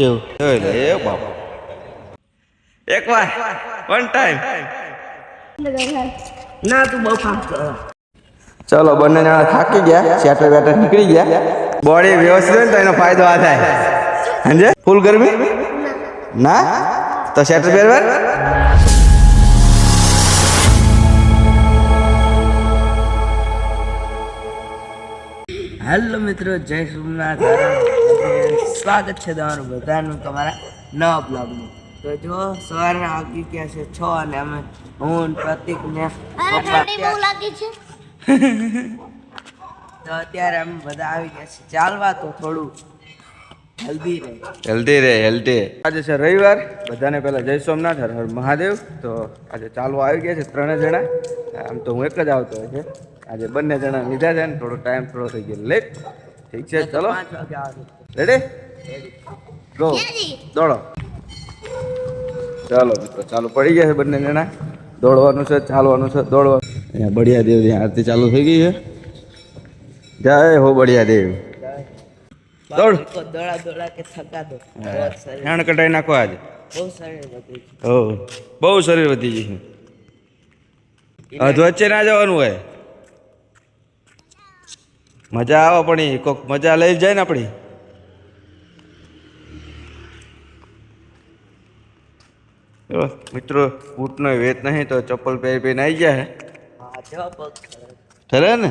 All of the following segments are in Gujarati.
સેવ જોઈ લે એ બાપા. એક વાર વન ટાઈમ ના તું બહુ કામ કર. ચલો બંને જણા થાકી ગયા. સેટર બેટર નીકળી ગયા. બોડી વ્યવસ્થિત હોય ને તો એનો ફાયદો આ થાય. સમજે? ફૂલ ગરમી? ના? તો સેટર પહેરવા હેલો મિત્રો જય સોમનાથ. સ્વાગત છે તમારું બધાનું તમારા નવા બ્લોગનું તો જો સવારના વાગી ગયા છે છ અને અમે હું પ્રતિક ને તો અત્યારે અમે બધા આવી ગયા છે ચાલવા તો થોડું હેલ્ધી રહે. હેલ્ધી રે હેલ્ધી. આજે છે રવિવાર. બધાને પહેલાં જય સોમનાથ હર હર મહાદેવ. તો આજે ચાલવા આવી ગયા છે ત્રણે જણા. આમ તો હું એક જ આવતો હોય છે. આજે બંને જણા લીધા છે ને થોડો ટાઈમ થોડો થઈ ગયો. લેટ. ઠીક છે ચલો. રેડી ગો દોડો. ચાલો મિત્રો ચાલુ પડી ગયા છે બંને જણા. દોડવાનું છે ચાલવાનું છે દોડવાનું અહીંયા બળિયા દેવની આરતી ચાલુ થઈ ગઈ છે. જય હો બળિયા દેવ દોડ. દોડા દોડા કે થકા દો હેણ કટાઈ નાખો આજે. બહુ શરીર વધી છે. બહુ શરીર વધી ગયું વચ્ચે ના જવાનું હોય. મજા આવે પણ કોક મજા લઈ જાય ને આપણી. જો, મિત્રો બૂટનો વેત નહીં તો ચપ્પલ પહેરી પહેરીને આવી ગયા હે હા જો પગ ખરે. ઠરે ને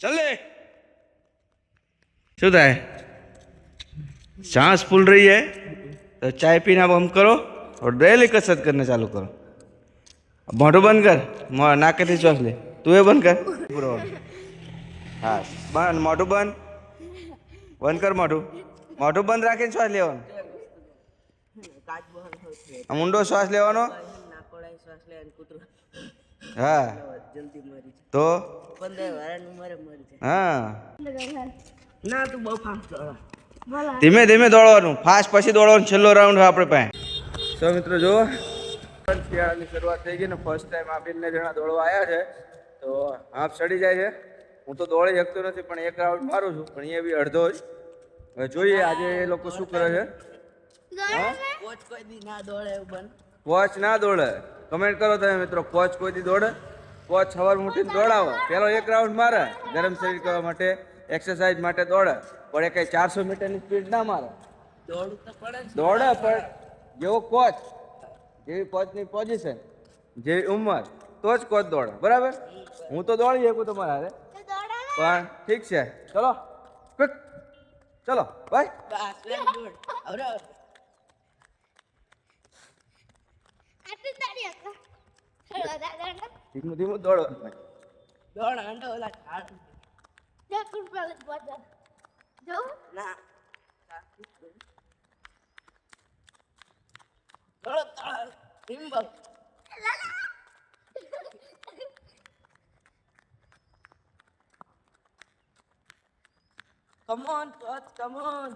चले શું થાય सांस फूल रही है तो चाय पीना बंद करो और डेली कसरत करना चालू करो अब मोटो बंद कर मो- नाक के श्वास ले तू ये बंद कर હા બંધ મોઢું બંધ બંધ કર મોઢું. મોઢું બંધ રાખીને શ્વાસ લેવાનો. ઊંડો શ્વાસ લેવાનો. હા. તો? હા. ના તું બહુ ફાસ્ટ ધીમે ધીમે દોડવાનું. ફાસ્ટ પછી દોડવાનું. છેલ્લો રાઉન્ડ આપણે પાસે. સો મિત્રો જો શિયાળાની શરૂઆત થઈ ગઈ ને ફર્સ્ટ ટાઈમ આપીને જણા દોડવા આવ્યા છે. તો હાફ ચડી જાય છે. હું તો દોડી શકતો નથી પણ એક રાઉન્ડ મારું છું. પણ એ બી અડધો જ. હવે જોઈએ આજે એ લોકો શું કરે છે. કોચ કોઈ દી ના દોડે એવું બન. કોચ ના દોડે. કમેન્ટ કરો તમે મિત્રો કોચ કોઈ દી દોડે? કોચ સવાર મૂઠીને દોડાવો. પેલો એક રાઉન્ડ મારે. ગરમ શરીર કરવા માટે એક્સરસાઇઝ માટે દોડે. પણ એ કઈ ચારસો મીટરની સ્પીડ ના મારે. દોડે પણ જેવો કોચ જેવી કોચની પોઝિશન જેવી ઉંમર તો જ કોચ દોડે. બરાબર? હું તો દોડી શકું તમારા હારે પણ ઠીક છે ચલો ક્વિક ચલો બાય બસ વેરી ગુડ હવે ધીમું ધીમું દોડો દોડ અંડો ઓલા ઝાડ ના દોડો દોડો હિંબક come on coach come on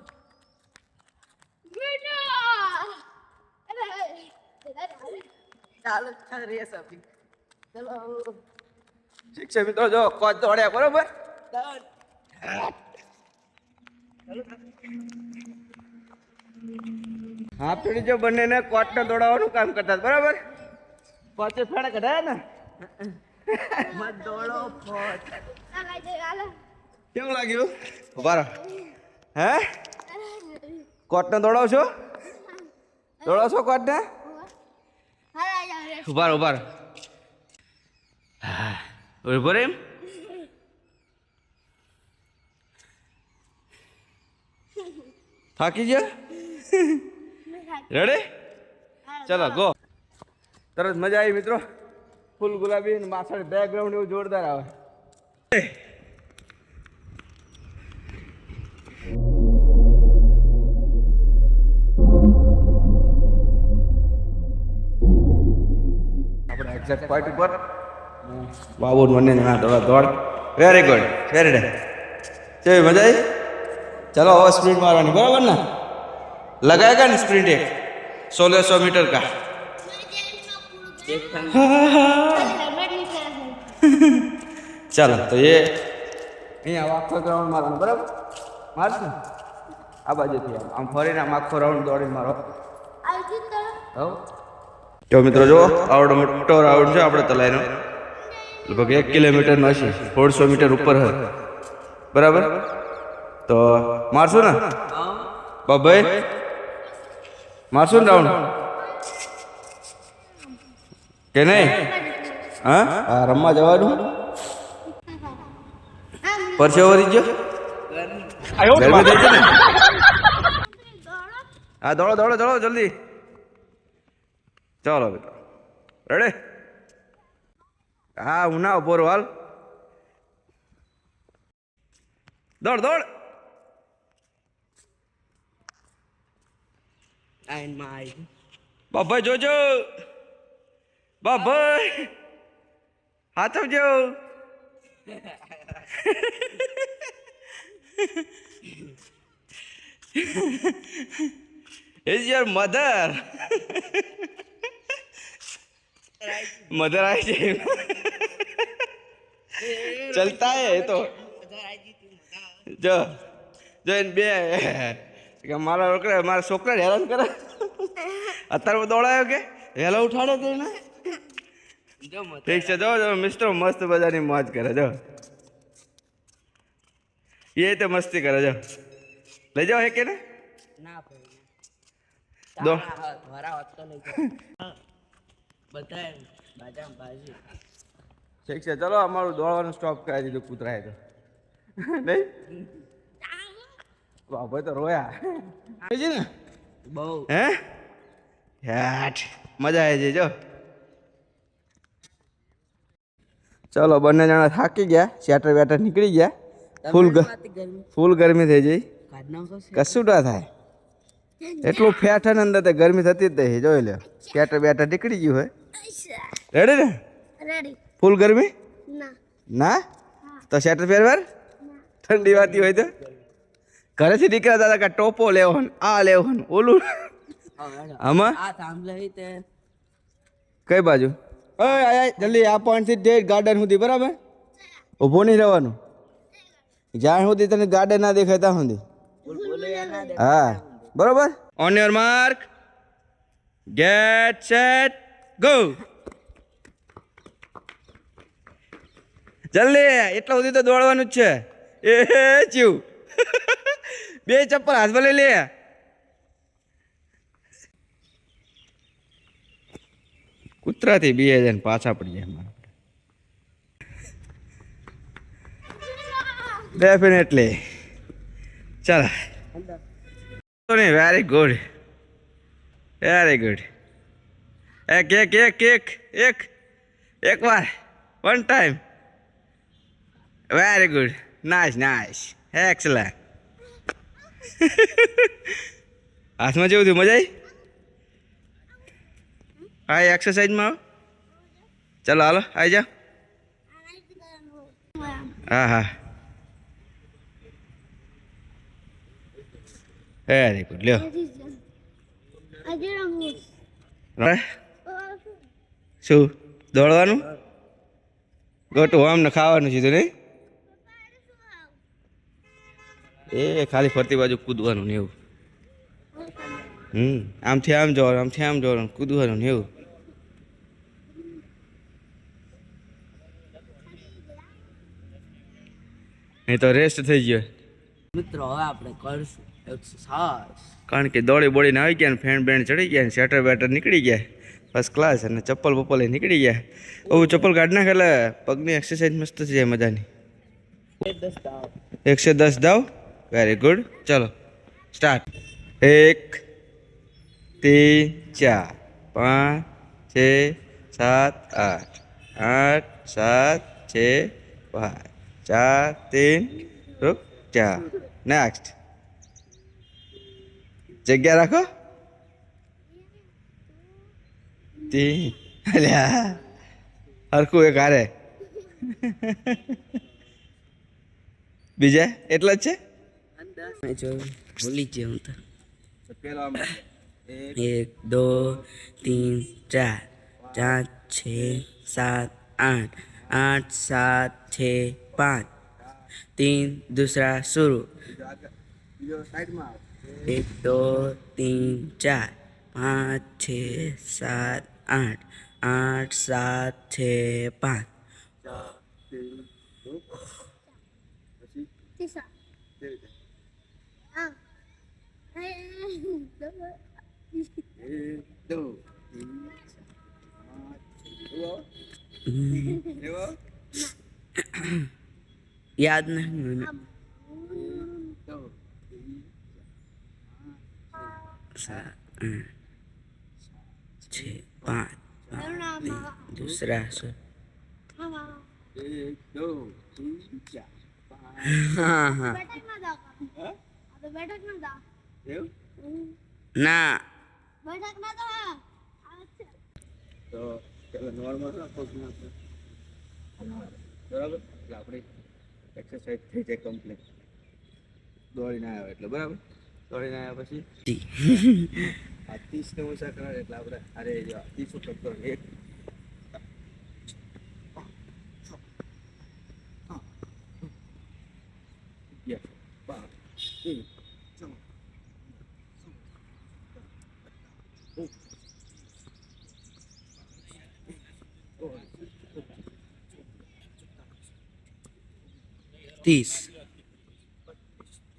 ચાલો ચાલ રેસ આપી ચલો. ઠીક છે મિત્રો જો કોચ દોડ્યા બરોબર? હા પેઢી જો બંનેને કોચને દોડાવવાનું કામ કરતા બરાબર? કોચે ફેડા કઢાયા ને? મત દોડો કોચ. કેવું લાગ્યું? ઊભા હે? કોટને દોડાવશો? દોડાવશો કોટને? ઊભા ઊભા ઊભો રે એમ? થાકી ગયા? રેડી ચલો ગો તરત મજા આવી મિત્રો. ફૂલ ગુલાબી માથાની બેકગ્રાઉન્ડ એવું જોરદાર આવે. એક્ઝેક્ટ પોઈન્ટ ઉપર. વાવો મને જણા દોડ દોડ. વેરી ગુડ વેરી ગુડ કેવી મજા આવી? ચલો હવે સ્પ્રિન્ટ મારવાની બરાબર ને? લગાયેગા ને સ્પ્રિન્ટ એક સોલह सौ मीटर का ચાલો તો એ અહીંયા આખો ગ્રાઉન્ડ મારવાનું બરાબર? મારશું? આ બાજુથી આમ ફરીને આમ આખો રાઉન્ડ દોડીને મારો. હવ. તો મિત્રો જો આવડો મોટો રાઉન્ડ છે આપણે તલાઈનો. લગભગ એક કિલોમીટરનો હશે સોળસો મીટર ઉપર હે. બરાબર? તો મારશું ને? બાભાઈ મારશું ને રાઉન્ડ કે નહીં? હા? હા રમવા જવાનું? પરસેવો વરી ગયો? આ હા દોડો દોડો દોડો જલ્દી. ચાલો બેટા. રેડે હા હું ના ઊભો હાલ. દોડ દોડ. બાભાઈ જોજો. બાભાઈ હાથ આપજો ઇઝ યોર મધર મધર આવી છે ચલતા હે એ તો જો જો એને બે કે મારા છોકરા મારા છોકરા હેરાન કરે અત્યારે દોડાયો કે હેલો ઉઠાડે તે ને જો ઠીક છે જો જો મિત્રો મસ્ત બધાની મોજ કરે જો એ તો મસ્તી કરે જો લઈ જાઓ હે કે ને ના ભાઈ દો. લઈ બાજામાં બાજી ઠીક છે ચલો અમારું દોડવાનું સ્ટોપ કરાવી દીધું કૂતરાએ તો. નહીં? ભાઈ તો રોયા. છે ને બહુ. હે? હેઠ મજા આવી જાય જો. ચલો બંને જણા થાકી ગયા શેટર વેટર નીકળી ગયા. ફૂલ ફૂલ ગરમી થઈ જઈ. કશું ના થાય. એટલું ફેટ ને અંદર તે ગરમી થતી જ નહીં જોઈ લે શેટર બેટર નીકળી ગયું હોય. રેડી ને? રેડી ફૂલ ગરમી? ના. ના? તો શેટર પહેરવાર ઠંડી વાતી હોય તો? ઘરેથી નીકળ્યા હતા કે ટોપો લેવો આ લેવો ને ઓલું આમાં? કઈ બાજુ? જલ્દી આ પોઈન્ટથી ડેટ ગાર્ડન સુધી બરાબર? ઊભો નહીં રહેવાનું. જ્યાં સુધી તને ગાર્ડન ના દેખાય ત્યાં સુધી. બોલ બોલે યાર. ના દે હા. બરોબર? On your mark get set go જલ્દી, એટલા સુધી તો દોડવાનું જ છે. એ ચીવ બે ચપ્પલ હાથમાં લઈ લે. કૂતરાથી બે હજાર પાછા પડી જાય મારા ડેફિનેટલી ચાલો. નહીં વેરી ગુડ વેરી ગુડ એક એક એક એક એક એક વાર one time very good nice nice excellent હાથમાં જેવું થયું મજા આવી હા એક્સરસાઇઝમાં આવો. ચાલો હાલો આવી જાઓ. હા હા. વેરી ગુડ લ્યો શું? દોડવાનું? ગોટું આમ ને ખાવાનું છે નહીં? એ ખાલી ફરતી બાજુ કૂદવાનું ને એવું. હમ આમથી આમ જવાનું આમથી આમ જવાનું કૂદવાનું ને એવું. નહીં તો રેસ્ટ થઈ ગયો. મિત્રો હવે આપણે કરશું. કારણ કે દોડી બોડીને આવી ગયા ને ફેણ બેણ ચડી ગયા ને શેટર બેટર નીકળી ગયા. ફર્સ્ટ ક્લાસ અને ચપ્પલ બપ્પલ નીકળી ગયા. એવું ચપ્પલ કાઢ નાખે એટલે પગની એક્સરસાઇઝ મસ્ત છે મજાની. એકસો દસ દાવ. વેરી ગુડ ચલો સ્ટાર્ટ એક તીન ચાર, પાંચ, છ, સાત, આઠ. આઠ, સાત, છ, પાંચ. ચાર તીન રૂપ ચાર. નેક્સ્ટ જગ્યા રાખો તી અલ્યા હરખું એક હારે બીજા એટલા જ છે મેં જોયું ભૂલી જ હું તો પેલા एक दो तीन चार चार छ सात आठ आठ सात छ पाँच तीन दूसरा शुरू એક દો તીન ચાર પાંચ છ સાત આઠ આઠ સાત છ પાંચ. યાદ નહીં મને છે પાંચ દૂસરા સો હા ના. તો નોર્મલ બરાબર આપણે એક્સરસાઇઝ થઈ જાય કમ્પ્લીટ દોડીને આવ્યો એટલે બરાબર દોડીને આવ્યા પછી जी ત્રીસ ને ઓછા કરે એટલે આપણે અરે ત્રીસ ઉપર કરો એક. અગિયાર,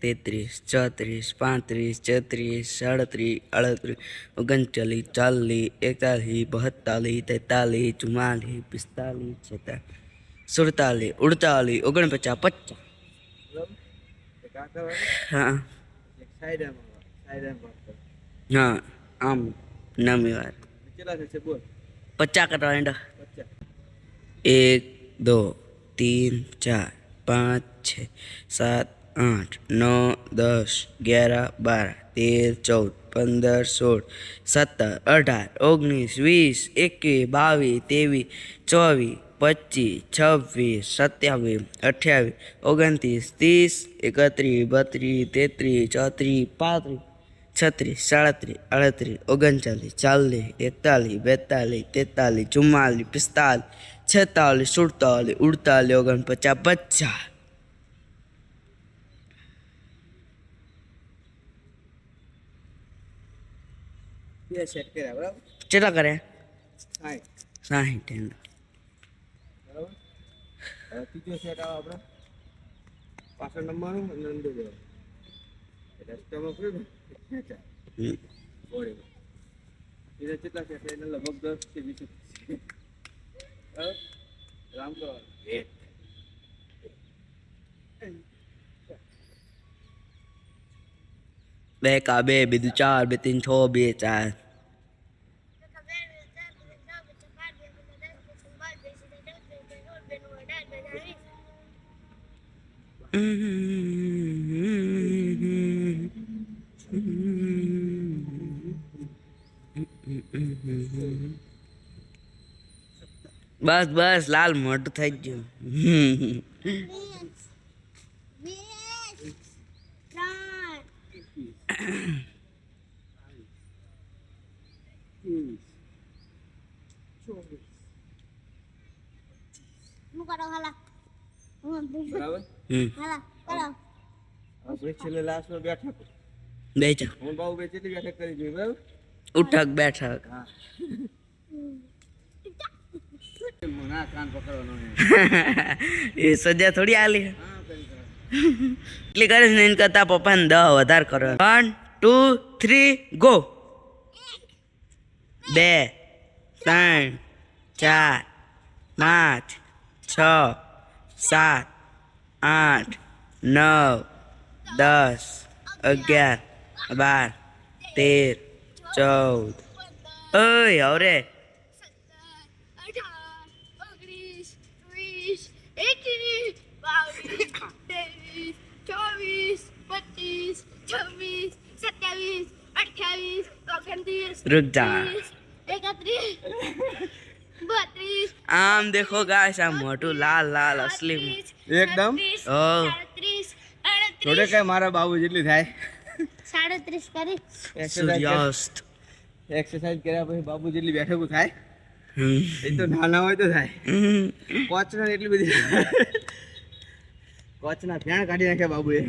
તેત્રીસ ચોત્રીસ પાંત્રીસ, છત્રીસ, સાડત્રીસ અડત્રીસ ઓગણચાલીસ, ચાલીસ, એકતાલીસ, બહત્તાલીસ, તેતાલીસ, ચુમ્માલીસ, પિસ્તાલીસ, છેતાલીસ, સુડતાલીસ, ઉડતાલીસ, ઓગણપચાસ, પચાસ. હા. હા, આમ નામી વાત. પચાસ કરવા એંડા. એક, દો, તીન, ચાર, પાંચ, છ, સાત આઠ, નવ, દસ, અગિયાર, બાર, તેર, ચૌદ, પંદર, સોળ, સત્તર, અઢાર, ઓગણીસ, વીસ, એકવીસ, બાવીસ, ત્રેવીસ, ચોવીસ, પચીસ, છવ્વીસ, સત્યાવીસ, અઠ્યાવીસ, ઓગણત્રીસ, ત્રીસ, એકત્રીસ, બત્રીસ, તેત્રીસ, ચોત્રીસ, પાંત્રીસ, છત્રીસ, સાડત્રીસ, અડત્રીસ, ઓગણચાલીસ, ચાલીસ, એકતાલીસ, બેતાલીસ, તેતાલીસ, ચુમ્માલીસ, પિસ્તાલીસ, છેતાલીસ, સુડતાલીસ, ઉડતાલીસ, ઓગણપચાસ, પચાસ. બે સેટ કર્યા બરાબર? કેટલા કર્યા સાઠ એમ. બરાબર? હવે ત્રીજો સેટ આવે આપણે પાછળ નંબર અને અંદર જવાનું. એટલે સ્ટમક રહ્યું ને. બોડીમાં એને કેટલા સેટ એને લગભગ દસ કે વીસ રામ કરવાનું એક. બે કા બે બીજું ચાર બે ત્રણ છ બે ચાર. બસ બસ લાલ મોટું થઈ ગયું. બેઠક હું બહુ બેચી બેઠક કરી જોઈ બરાબર? ઉઠક બેઠક. એ સજા થોડી આલી. કરી કરો એટલી કરીશ ને એને કરતા પપ્પાને દહ વધારે કરો. વન ટુ થ્રી ગો બે, ત્રણ, ચાર, પાંચ, છ, સાત, આઠ, નવ, દસ, અગિયાર, બાર, તેર ચૌદ. ઓય હવે આમ દેખો ગાય આ મોટું લાલ લાલ અસલી એકદમ? થોડે કઈ મારા બાબુ જેટલી થાય? સાડત્રીસ કરી. એક્સરસાઇઝ કર્યા પછી બાપુ જેટલી બેઠકો થાય એ તો નાના હોય તો થાય. કોચના એટલી બધી કોચના ફેણ કાઢી નાખ્યા બાબુએ.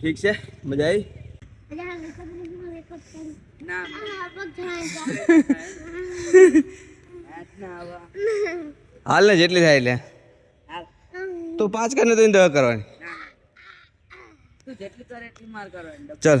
ઠીક છે? મજા આવી? હાલ ને જેટલી થાય એટલે. તો પાંચ કરીને તો દવા કરવાની. જેટલી કરે માર કરવાની. ચલ.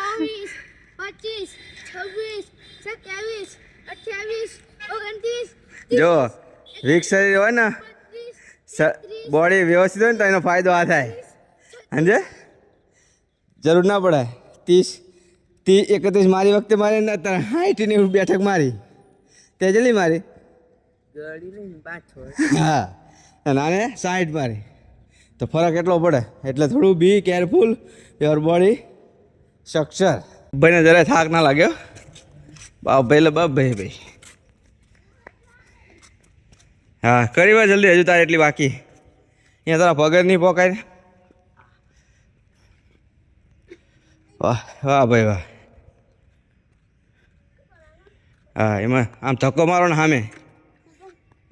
જો વીક શરીર હોય ને બોડી વ્યવસ્થિત હોય ને તો એનો ફાયદો આ થાય. સમજે? જરૂર ના પડે ત્રીસ ત્રીસ, એકત્રીસ મારી વખતે મારી ને અત્યારે ની બેઠક મારી. તે જલ્દી મારી? હા. અને આને મારી. તો ફરક એટલો પડે. એટલે થોડું be careful your body structure ભાઈને જરા થાક ના લાગ્યો બાપ ભાઈ લે બાપ ભાઈ ભાઈ. હા કરી વાર જલ્દી હજુ તારે એટલી બાકી. અહીંયા તારા પગર નહીં પોકાય વાહ વાહ ભાઈ વાહ. હા એમાં આમ ધક્કો મારો ને સામે.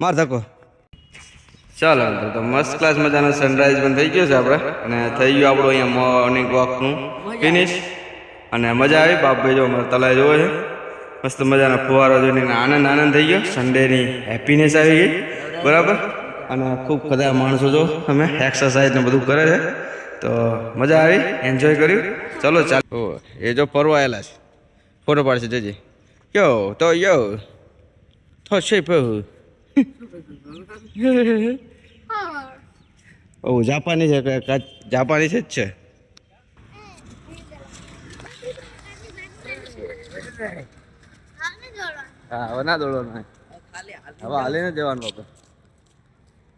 માર ધક્કો. ચાલો તો મસ્ત ક્લાસ મજાનો સનરાઈઝ પણ થઈ ગયો છે આપણે. અને થઈ ગયું આપણું અહીંયા મોર્નિંગ વોકનું ફિનિશ અને મજા આવી. બાપભાઈ જો અમારે તલાય જોવો છે. મસ્ત મજાનો ફુવારો જોઈને આનંદ આનંદ થઈ ગયો. સન્ડેની હેપીનેસ આવી ગઈ. બરાબર? અને ખૂબ બધા માણસો જો અમે એક્સરસાઇઝ ને બધું કરે છે. તો મજા આવી. એન્જોય કર્યું. ચલો, ચાલો. એ જો પરવાયેલા છે. ફોટો પાડશે, જજે. યો તો યો થશે પહુ ઓ, જાપાની છે જાપાની છે જ છે? હા હવે ના દોડવાનું હવે હાલીને જવાનું આપણે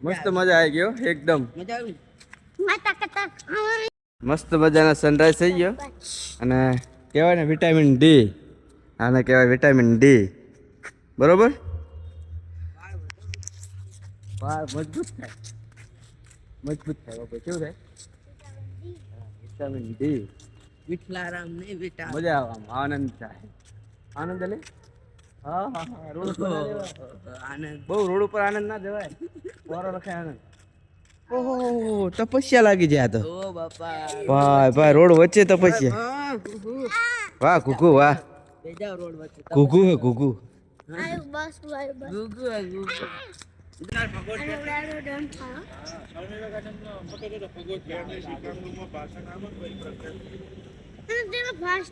મસ્ત મજા આવી ગયો એકદમ. મજા આવી? મસ્ત મજાના સનરાઈઝ થઈ ગયો. અને કહેવાય ને વિટામિન ડી આને કહેવાય વિટામિન ડી બરોબર? મજબૂત થાય. મજબૂત થાય બાપા કેવું થાય? વિટામિન ડી વિઠલારામ ને વિટા મજા આવે આનંદ થાય. આનંદ લે? હા હા રોડ ઉપર આનંદ બહુ રોડ ઉપર આનંદ ના જવાય. પોરો રખાય આનંદ. ઓહો તપસ્યા લાગી જાય તો. ઓ બાપા. ભાઈ ભાઈ રોડ વચ્ચે તપસ્યા. હા, વાહ કુકુ વાહ. બેજાવ રોડ વચ્ચે. કુકુ હે આયુ બસ આયુ બસ.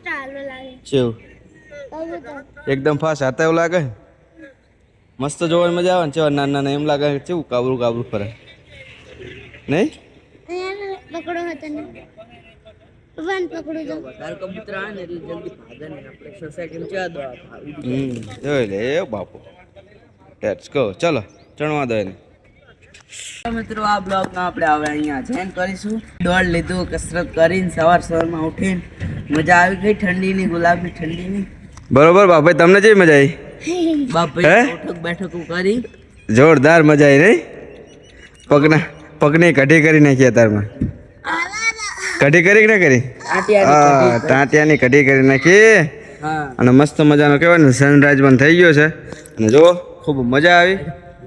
આ લાગે. તો એકદમ ફાસ્ટ હતા એવું લાગે? મસ્ત જોવાની મજા આવે ને ચેવા નાના નાના એમ લાગે કેવું કાબરું કાબરું ફરે. નહીં? પકડો હતો ને વન પકડો તો તાર મિત્રો, આ બ્લોગમાં આપણે હવે અહીંયા જૈન કરીશું. દોડ લીધું, કસરત કરીને સવાર સવારમાં ઉઠીને મજા આવી ગઈ ઠંડીની ગુલાબી ઠંડીની. બરોબર બાપભાઈ તમને જે મજા આવી? બાપભાઈ બેઠક બેઠક કરી. જોરદાર મજા આવી નહીં પગના પગની કઢી કરી નાખી અત્યારમાં. કઢી કરી ના કરી? હા ટાંટિયાની કઢી કરી નાખી. હા. અને મસ્ત મજાનો કહેવાય ને સનરાઈઝ પણ થઈ ગયો છે. અને જો ખૂબ મજા આવી.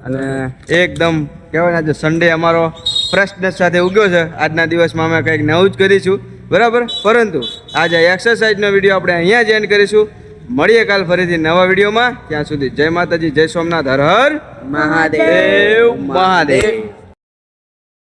અને એકદમ કહેવાય ને આજે સન્ડે અમારો ફ્રેશનેસ સાથે ઉગ્યો છે. આજના દિવસમાં અમે કંઈક નવું જ કરીશું. બરાબર? પરંતુ આજે એક્સરસાઇઝનો વીડિયો આપણે અહીંયા જ એન્ડ કરીશું. મળીએ કાલ ફરીથી નવા વિડીયોમાં. ત્યાં સુધી જય માતાજી જય સોમનાથ હર હર મહાદેવ. મહાદેવ.